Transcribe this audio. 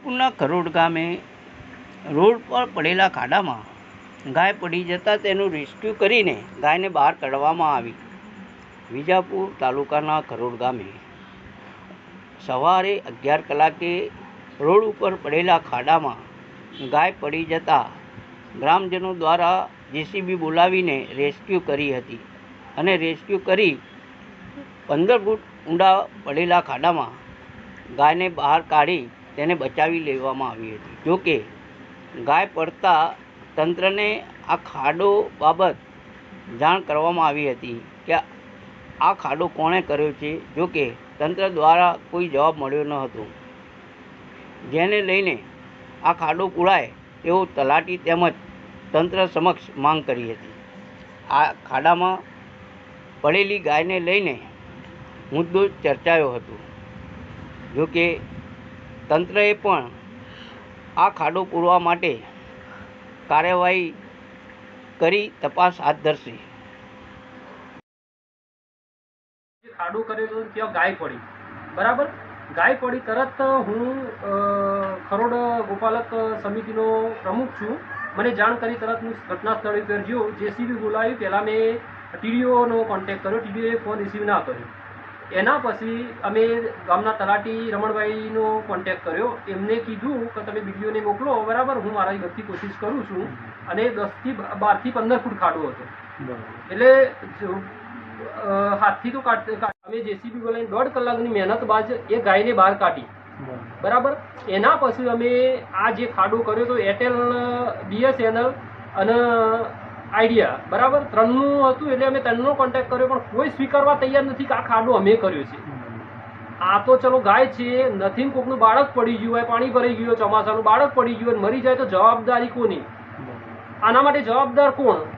વિજાપુરના ખરોડ ગામે રોડ પર પડેલા ખાડામાં ગાય પડી જતાં તેનું રેસ્ક્યુ કરીને ગાયને બહાર કાઢવામાં આવી. વિજાપુર તાલુકાના ખરોડ ગામે સવારે અગિયાર કલાકે રોડ ઉપર પડેલા ખાડામાં ગાય પડી જતાં ગ્રામજનો દ્વારા જેસીબી બોલાવીને રેસ્ક્યુ કરી હતી અને રેસ્ક્યુ કરી પંદર ફૂટ ઊંડા પડેલા ખાડામાં ગાયને બહાર કાઢી તેને બચાવી લેવામાં આવી હતી. જોકે ગાય પડતા તંત્રને આ ખાડો બાબત જાણ કરવામાં આવી હતી કે આ ખાડો કોણે કર્યો છે. જોકે તંત્ર દ્વારા કોઈ જવાબ મળ્યો ન હતો. જેને લઈને આ ખાડો પુરાય તેઓ તલાટી તેમજ તંત્ર સમક્ષ માંગ કરી હતી. આ ખાડામાં પડેલી ગાયને લઈને મુદ્દો ચર્ચાયો હતો. જોકે તંત્રએ પણ આ ખાડો પૂરવા માટે કાર્યવાહી કરી તપાસ હાથ ધરશે. ખાડો કરેલો ત્યાં ગાય પડી. બરાબર? ગાય પડી તરત હું ખરોડ ગોપાલક સમિતિનો પ્રમુખ છું. મને જાણ કરી તરત હું ઘટના સ્થળે પર ગયો. જેસીબી બોલાવી પહેલાં મેં ટીડીઓનો કોન્ટેક્ટ કર્યો. ટીડીઓએ ફોન રિસીવ ના કર્યો. એના પછી અમે ગામના તલાટી રમણભાઈનો કોન્ટેક્ટ કર્યો. એમને કીધું કે તમે બીજીઓને મોકલો. બરાબર હું મારી બધી કોશિશ કરું છું. અને દસથી બારથી પંદર ફૂટ ખાડો હતો. એટલે હાથથી તો અમે જેસીબી બોલાવીને દોઢ કલાકની મહેનત બાદ એ ગાયને બહાર કાઢી. બરાબર. એના પછી અમે આ જે ખાડો કર્યો તો એરટેલ બીએસએનએલ અને આઈડિયા બરાબર? ત્રણનું હતું એટલે અમે ત્રણનો કોન્ટેક્ટ કર્યો, પણ કોઈ સ્વીકારવા તૈયાર નથી કે આ ખાડો અમે કર્યો છે. આ તો ચલો ગાય છે, નથી કોકનું બાળક પડી ગયું હોય, પાણી ભરાઈ ગયું ચોમાસાનું બાળક પડી ગયું હોય, મરી જાય તો જવાબદારી કોની? આના માટે જવાબદાર કોણ?